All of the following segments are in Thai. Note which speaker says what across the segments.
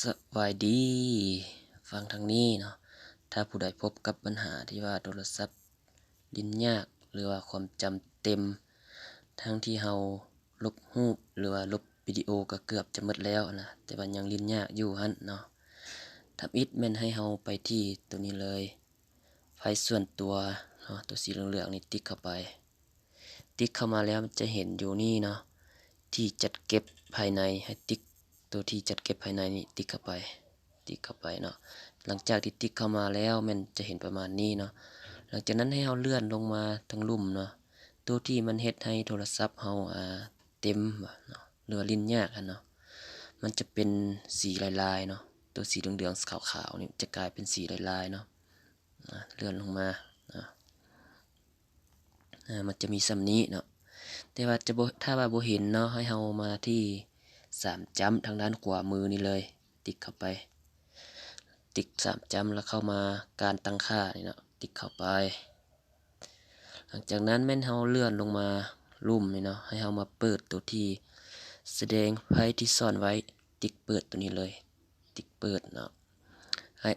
Speaker 1: สวัสดี ฟังทางนี้เนาะถ้าผู้ใดพบกับปัญหาที่ว่าโทรศัพท์ลินยาก หรือว่าความจำเต็ม ทั้งที่เฮาลบรูปหรือว่าลบวิดีโอก็เกือบจะหมดแล้วนะแต่ว่ายังลินยากอยู่หั่นเนาะทำอิดแม่นให้เฮาไปที่ตัวนี้เลย ไฟส่วนตัวเนาะตัวสีเหลืองๆนี่ติ๊กเข้าไป ติ๊กเข้ามาแล้วมันจะเห็นอยู่นี่เนาะที่จัดเก็บภายในให้ติ๊ก ตัวที่จัดเก็บภายในนี่ติ๊กเข้าไปติ๊กเข้าไปเนาะหลังจากที่ติ๊กเข้ามาแล้วมันจะเห็นประมาณนี้เนาะหลังจากนั้นให้เราเลื่อนลงมาทางลุ่มเนาะตัวที่มันเฮ็ดให้โทรศัพท์เราอ่าเต็มเนาะหรือลิ้นยากอะเนาะมันจะเป็นสีลายๆเนาะตัวสีเหลืองๆขาวๆนี่จะกลายเป็นสีลายๆเนาะเลื่อนลงมาอ่ามันจะมีสำนี้เนาะแต่ว่าจะบ่ถ้าว่าบ่เห็นเนาะให้เรามาที่ สามจำทางด้านขวามือนี่เลย ติ๊กเข้าไป ติ๊กสามจำแล้วเข้ามาการตั้งค่านี่เนาะติ๊กเข้าไป หลังจากนั้นแม่นเฮาเลื่อนลงมาลุ่มนี่เนาะให้เฮามาเปิดตัวที่แสดงไฟที่ซ่อนไว้ ติ๊กเปิดตัวนี้เลย ติ๊กเปิดเนาะให้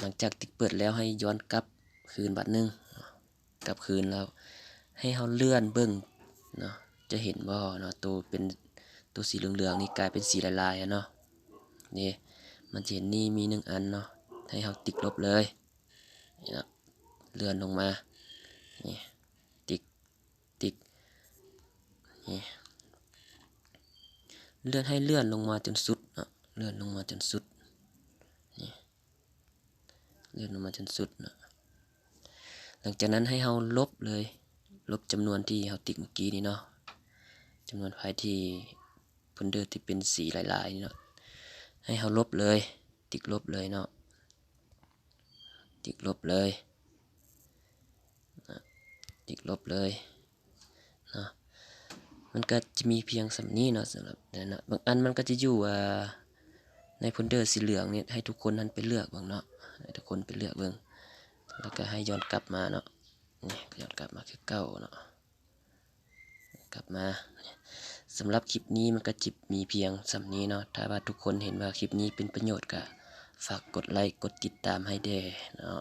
Speaker 1: หลังจากติ๊กเปิดแล้วให้ย้อนกลับคืนบัดหนึงกลับคืนแล้วให้เฮาเลื่อนเบิ่งเนาะจะเห็นบ่เนาะตัวเป็น ตัวสีเหลืองๆนี่กลายเป็นสีลายๆเนาะนี่มันจะเห็นนี่มีหนึ่งอันเนาะให้เฮาติ๊กลบเลยนี่เนะเลื่อนลงมานี่ติ๊กติ๊กนี่เลื่อนให้เลื่อนลงมาจนสุดเนาะเลื่อนลงมาจนสุดนี่เลื่อนลงมาจนสุดเนาะหลังจากนั้นให้เฮาลบเลย ลบจำนวนที่เฮาติ๊กเมื่อกี้นี่เนาะจำนวนไฟที่ เพนเดอร์ที่เป็นสีลายๆนี่เนาะให้เฮาลบเลย ติ๊กลบเลยเนาะติ๊กลบเลยนะติ๊กลบเลยเนาะมันก็จะมีเพียงสำนี้เนาะสำหรับนั่นนะบางอันมันก็จะอยู่อ่าในโฟลเดอร์สีเหลืองเนี่ยให้ทุกคนนั้นไปเลือกบิ่งเนาะให้ทุกคนไปเลือกเบิ่งแล้วก็ให้ย้อนกลับมาเนาะนี่ย้อนกลับมาคือเก้าเนาะกลับมา สำหรับคลิปนี้มันก็จิบมีเพียงสำนี้เนาะถ้าว่าทุกคนเห็นว่าคลิปนี้เป็นประโยชน์ก็ฝากกดไลค์กดติดตามให้เด้เนาะ